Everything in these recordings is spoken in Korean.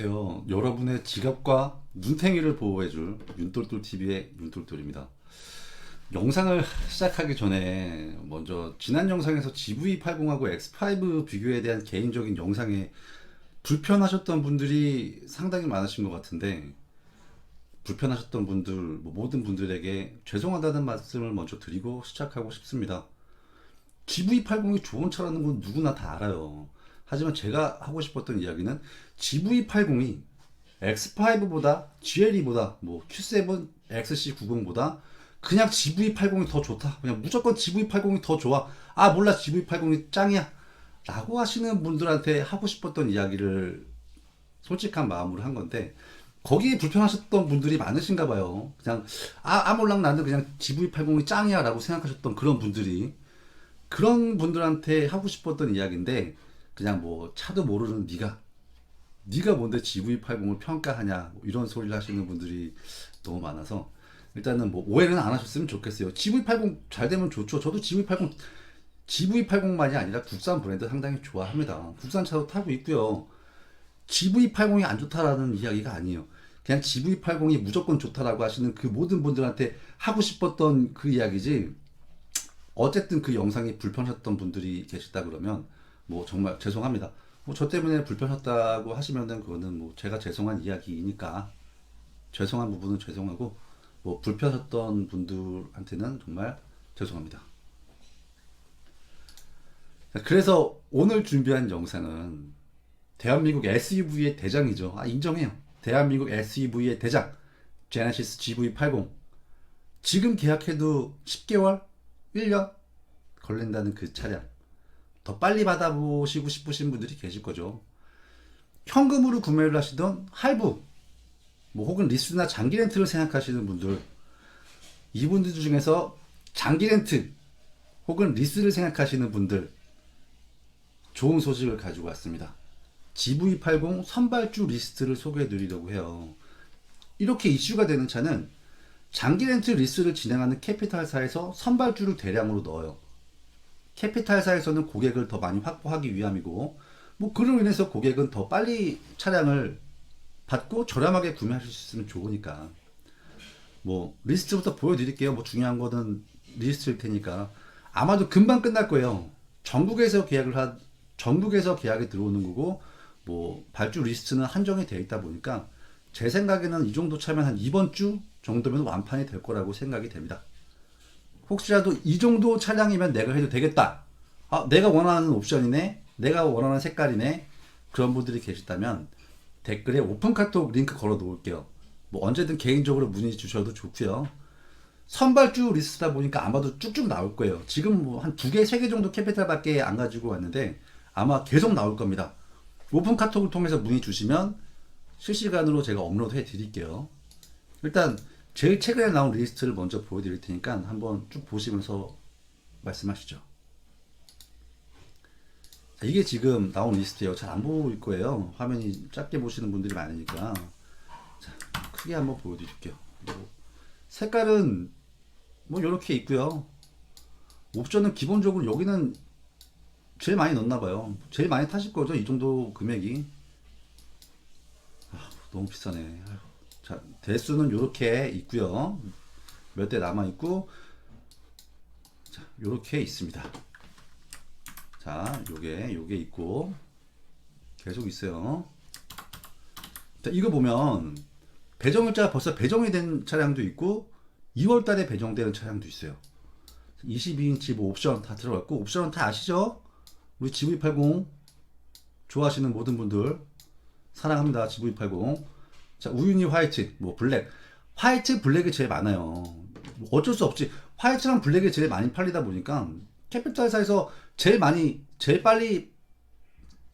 안녕하세요. 여러분의 지갑과 눈탱이를 보호해줄 윤똘똘 TV의 윤똘똘입니다. 영상을 시작하기 전에 먼저 지난 영상에서 GV80하고 X5 비교에 대한 개인적인 영상에 불편하셨던 분들이 상당히 많으신 것 같은데 불편하셨던 분들 뭐 모든 분들에게 죄송하다는 말씀을 먼저 드리고 시작하고 싶습니다. GV80이 좋은 차라는 건 누구나 다 알아요. 하지만 제가 하고 싶었던 이야기는 GV80이 X5보다 GLE보다 뭐 Q7, XC90보다 그냥 GV80이 더 좋다. 그냥 무조건 GV80이 더 좋아. 아 몰라 GV80이 짱이야. 라고 하시는 분들한테 하고 싶었던 이야기를 솔직한 마음으로 한 건데 거기에 불편하셨던 분들이 많으신가 봐요. 그냥 아 아몰랑 나는 그냥 GV80이 짱이야 라고 생각하셨던 그런 분들이 그런 분들한테 하고 싶었던 이야기인데 그냥 뭐 차도 모르는 네가 네가 뭔데 GV80을 평가하냐 뭐 이런 소리를 하시는 분들이 너무 많아서 일단은 뭐 오해는 안 하셨으면 좋겠어요. GV80 잘 되면 좋죠. 저도 GV80 GV80만이 아니라 국산 브랜드 상당히 좋아합니다. 국산 차도 타고 있고요. GV80이 안 좋다라는 이야기가 아니에요. 그냥 GV80이 무조건 좋다라고 하시는 그 모든 분들한테 하고 싶었던 그 이야기지. 어쨌든 그 영상이 불편하셨던 분들이 계시다 그러면 뭐 정말 죄송합니다. 뭐 저 때문에 불편했다고 하시면은 그거는 뭐 제가 죄송한 이야기이니까 죄송한 부분은 죄송하고 뭐 불편했던 분들한테는 정말 죄송합니다. 자, 그래서 오늘 준비한 영상은 대한민국 SUV의 대장이죠. 아, 인정해요. 대한민국 SUV의 대장. 제네시스 GV80. 지금 계약해도 10개월? 1년? 걸린다는 그 차량. 더 빨리 받아보시고 싶으신 분들이 계실 거죠. 현금으로 구매를 하시던 할부, 뭐 혹은 리스나 장기 렌트를 생각하시는 분들, 이분들 중에서 장기 렌트 혹은 리스를 생각하시는 분들, 좋은 소식을 가지고 왔습니다. GV80 선발주 리스트를 소개해 드리려고 해요. 이렇게 이슈가 되는 차는 장기 렌트 리스를 진행하는 캐피탈사에서 선발주를 대량으로 넣어요. 캐피탈사에서는 고객을 더 많이 확보하기 위함이고, 뭐 그로 인해서 고객은 더 빨리 차량을 받고 저렴하게 구매하실 수 있으면 좋으니까. 뭐 리스트부터 보여드릴게요. 뭐 중요한 거는 리스트일 테니까 아마도 금방 끝날 거예요. 전국에서 계약을 한 전국에서 계약이 들어오는 거고 뭐 발주 리스트는 한정이 되어 있다 보니까 제 생각에는 이 정도 차면 한 이번 주 정도면 완판이 될 거라고 생각이 됩니다. 혹시라도 이 정도 차량이면 내가 해도 되겠다. 아, 내가 원하는 옵션이네. 내가 원하는 색깔이네. 그런 분들이 계시다면 댓글에 오픈 카톡 링크 걸어 놓을게요. 뭐 언제든 개인적으로 문의 주셔도 좋고요. 선발주 리스트다 보니까 아마도 쭉쭉 나올 거예요. 지금 뭐 한 두 개, 세 개 정도 캐피탈밖에 안 가지고 왔는데 아마 계속 나올 겁니다. 오픈 카톡을 통해서 문의 주시면 실시간으로 제가 업로드 해 드릴게요. 일단 제일 최근에 나온 리스트를 먼저 보여드릴 테니까 한번 쭉 보시면서 말씀하시죠. 자, 이게 지금 나온 리스트예요. 잘 안 보일 거예요. 화면이 작게 보시는 분들이 많으니까. 자, 크게 한번 보여드릴게요. 뭐, 색깔은 뭐 이렇게 있고요. 옵션은 기본적으로 여기는 제일 많이 넣나 봐요. 제일 많이 타실 거죠. 이 정도 금액이. 아, 너무 비싸네. 자, 대수는 이렇게 있고요. 몇 대 남아 있고 자, 요렇게 있습니다. 자, 요게 요게 있고 계속 있어요. 자, 이거 보면 배정일자가 벌써 배정이 된 차량도 있고 2월 달에 배정되는 차량도 있어요. 22인치 뭐 옵션 다 들어갔고 옵션은 다 아시죠? 우리 GV80 좋아하시는 모든 분들 사랑합니다. GV80. 자, 우유니 화이트, 뭐 블랙. 화이트, 블랙이 제일 많아요. 뭐 어쩔 수 없지. 화이트랑 블랙이 제일 많이 팔리다 보니까 캐피탈사에서 제일 많이, 제일 빨리,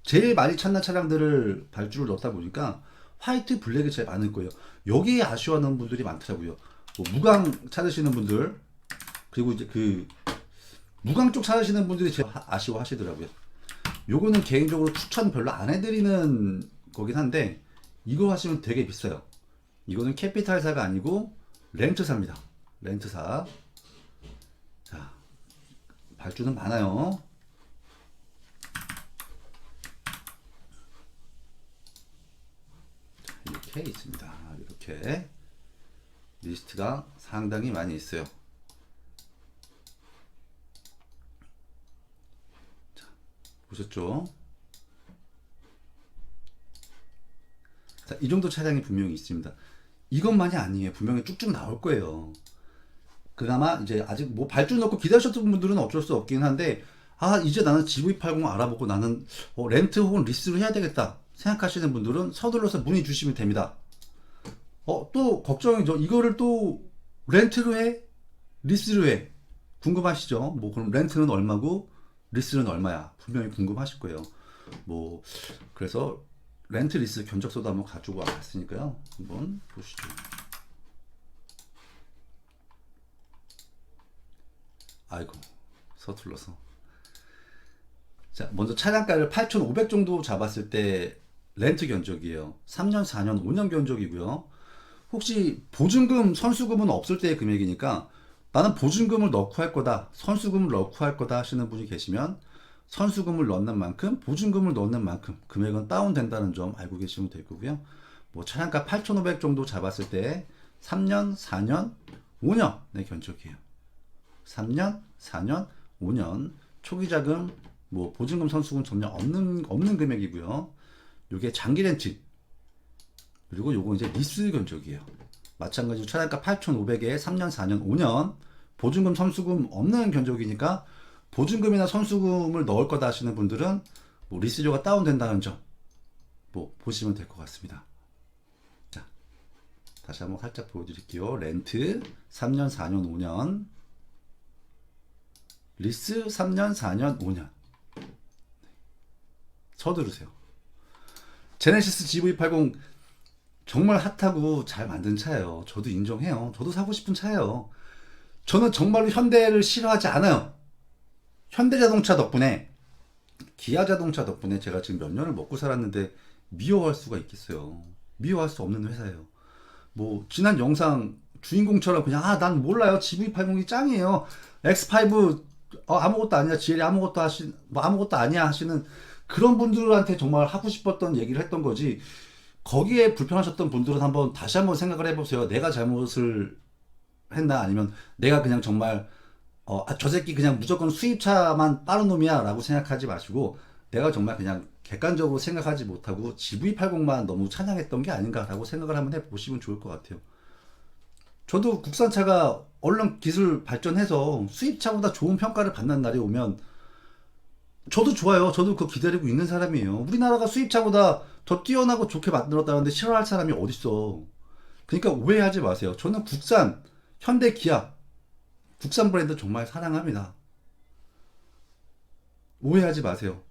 제일 많이 찾는 차량들을 발주를 넣다 보니까 화이트, 블랙이 제일 많을 거예요. 여기에 아쉬워하는 분들이 많더라고요. 뭐 무광 찾으시는 분들, 그리고 이제 그 무광 쪽 찾으시는 분들이 제일 하- 아쉬워 하시더라고요. 요거는 개인적으로 추천 별로 안 해드리는 거긴 한데 이거 하시면 되게 비싸요. 이거는 캐피탈사가 아니고 렌트사입니다. 렌트사. 자, 발주는 많아요. 이렇게 있습니다. 이렇게 리스트가 상당히 많이 있어요. 자, 보셨죠? 자, 이 정도 차량이 분명히 있습니다. 이것만이 아니에요. 분명히 쭉쭉 나올 거예요. 그나마 이제 아직 뭐 발주 넣고 기다리셨던 분들은 어쩔 수 없긴 한데 아 이제 나는 GV80 알아보고 나는 어, 렌트 혹은 리스를 해야 되겠다 생각하시는 분들은 서둘러서 문의 주시면 됩니다. 어 또 걱정이죠. 이거를 또 렌트로 해? 리스로 해? 궁금하시죠? 뭐 그럼 렌트는 얼마고 리스는 얼마야? 분명히 궁금하실 거예요. 뭐 그래서 렌트 리스 견적서도 한번 가지고 왔으니까요. 한번 보시죠. 아이고 서툴러서 자 먼저 차량가를 8,500 정도 잡았을 때 렌트 견적이에요 3년 4년 5년 견적이고요 혹시 보증금 선수금은 없을 때의 금액이니까 나는 보증금을 넣고 할 거다 선수금을 넣고 할 거다 하시는 분이 계시면 선수금을 넣는 만큼 보증금을 넣는 만큼 금액은 다운된다는 점 알고 계시면 될 거고요. 뭐 차량가 8,500 정도 잡았을 때 3년 4년 5년의 견적이에요. 3년, 4년, 5년. 초기 자금, 뭐 보증금, 선수금 전혀 없는 없는 금액이고요. 요게 장기 렌트. 그리고 요거 이제 리스 견적이에요. 마찬가지로 차량가 8,500에 3년, 4년, 5년. 보증금, 선수금 없는 견적이니까 보증금이나 선수금을 넣을 거다 하시는 분들은 뭐 리스료가 다운된다는 점 뭐 보시면 될 것 같습니다. 자, 다시 한번 살짝 보여드릴게요. 렌트 3년, 4년, 5년 리스 3년, 4년, 5년. 서두르세요. 제네시스 GV80 정말 핫하고 잘 만든 차예요. 저도 인정해요. 저도 사고 싶은 차예요. 저는 정말로 현대를 싫어하지 않아요. 현대자동차 덕분에 기아 자동차 덕분에 제가 지금 몇 년을 먹고 살았는데 미워할 수가 있겠어요. 미워할 수 없는 회사예요. 뭐 지난 영상 주인공처럼 그냥 아 난 몰라요. GV80이 짱이에요. X5 어, 아무것도 아니야. GL이 아무것도 하시 뭐 아무것도 아니야 하시는 그런 분들한테 정말 하고 싶었던 얘기를 했던 거지. 거기에 불편하셨던 분들은 한번 다시 한번 생각을 해보세요. 내가 잘못을 했나 아니면 내가 그냥 정말 어, 아, 저 새끼 그냥 무조건 수입차만 빠른 놈이야 라고 생각하지 마시고 내가 정말 그냥 객관적으로 생각하지 못하고 GV80만 너무 찬양했던 게 아닌가라고 생각을 한번 해보시면 좋을 것 같아요. 저도 국산차가 얼른 기술 발전해서 수입차보다 좋은 평가를 받는 날이 오면 저도 좋아요. 저도 그거 기다리고 있는 사람이에요. 우리나라가 수입차보다 더 뛰어나고 좋게 만들었다는데 싫어할 사람이 어딨어. 그러니까 오해하지 마세요. 저는 국산, 현대, 기아, 국산 브랜드 정말 사랑합니다. 오해하지 마세요.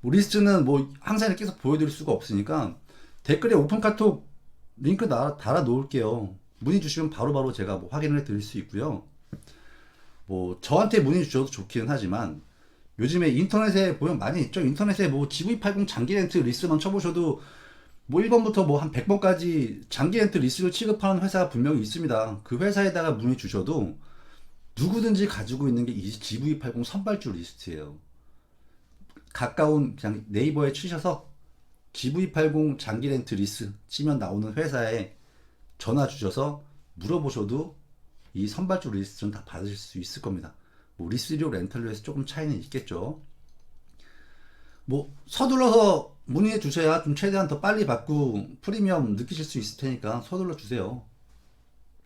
뭐 리스트는 뭐 항상 계속 보여드릴 수가 없으니까 댓글에 오픈 카톡 링크 나, 달아 놓을게요. 문의 주시면 바로 바로 제가 뭐 확인을 해 드릴 수 있고요. 뭐 저한테 문의 주셔도 좋기는 하지만 요즘에 인터넷에 보면 많이 있죠. 인터넷에 뭐 GV80 장기 렌트 리스트만 쳐보셔도 뭐 1번부터 뭐 한 100번까지 장기 렌트 리스트를 취급하는 회사가 분명히 있습니다. 그 회사에다가 문의 주셔도 누구든지 가지고 있는 게 이 GV80 선발주 리스트예요. 가까운 그냥 네이버에 치셔서 GV80 장기 렌트 리스 치면 나오는 회사에 전화 주셔서 물어보셔도 이 선발주 리스트는 다 받으실 수 있을 겁니다. 뭐 리스료 렌탈로 해서 조금 차이는 있겠죠. 뭐 서둘러서 문의해 주셔야 좀 최대한 더 빨리 받고 프리미엄 느끼실 수 있을 테니까 서둘러 주세요.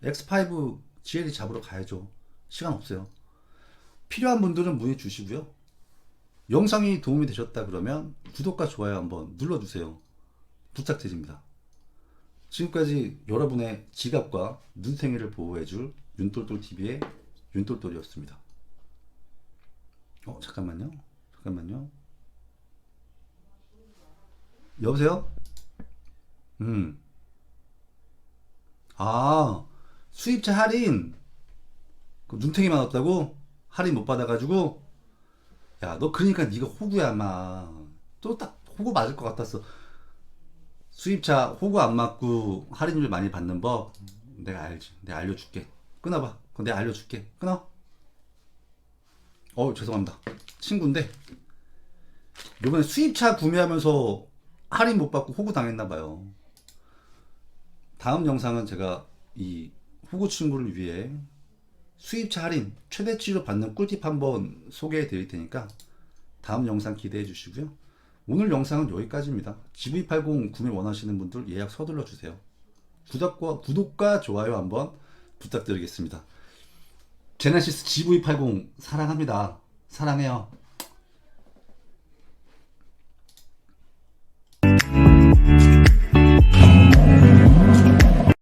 X5 GLE 잡으러 가야죠. 시간 없어요. 필요한 분들은 문의 주시고요. 영상이 도움이 되셨다 그러면 구독과 좋아요 한번 눌러주세요. 부탁드립니다. 지금까지 여러분의 지갑과 눈탱이를 보호해줄 윤똘똘TV의 윤똘똘이었습니다. 어, 잠깐만요. 잠깐만요. 여보세요? 음. 아, 수입차 할인. 그 눈탱이만 왔다고? 할인 못 받아가지고? 야, 너 그러니까 네가 호구야, 아마. 또 딱 호구 맞을 것 같았어. 수입차 호구 안 맞고 할인율 많이 받는 법 내가 알지. 내가 알려줄게. 끊어봐. 그럼 내가 알려줄게. 끊어. 어, 죄송합니다. 친구인데 요번에 수입차 구매하면서 할인 못 받고 호구 당했나 봐요. 다음 영상은 제가 이 호구 친구를 위해 수입차 할인 최대치로 받는 꿀팁 한번 소개해 드릴 테니까 다음 영상 기대해 주시고요. 오늘 영상은 여기까지입니다. GV80 구매 원하시는 분들 예약 서둘러 주세요. 구독과, 구독과 좋아요 한번 부탁드리겠습니다. 제네시스 GV80 사랑합니다. 사랑해요.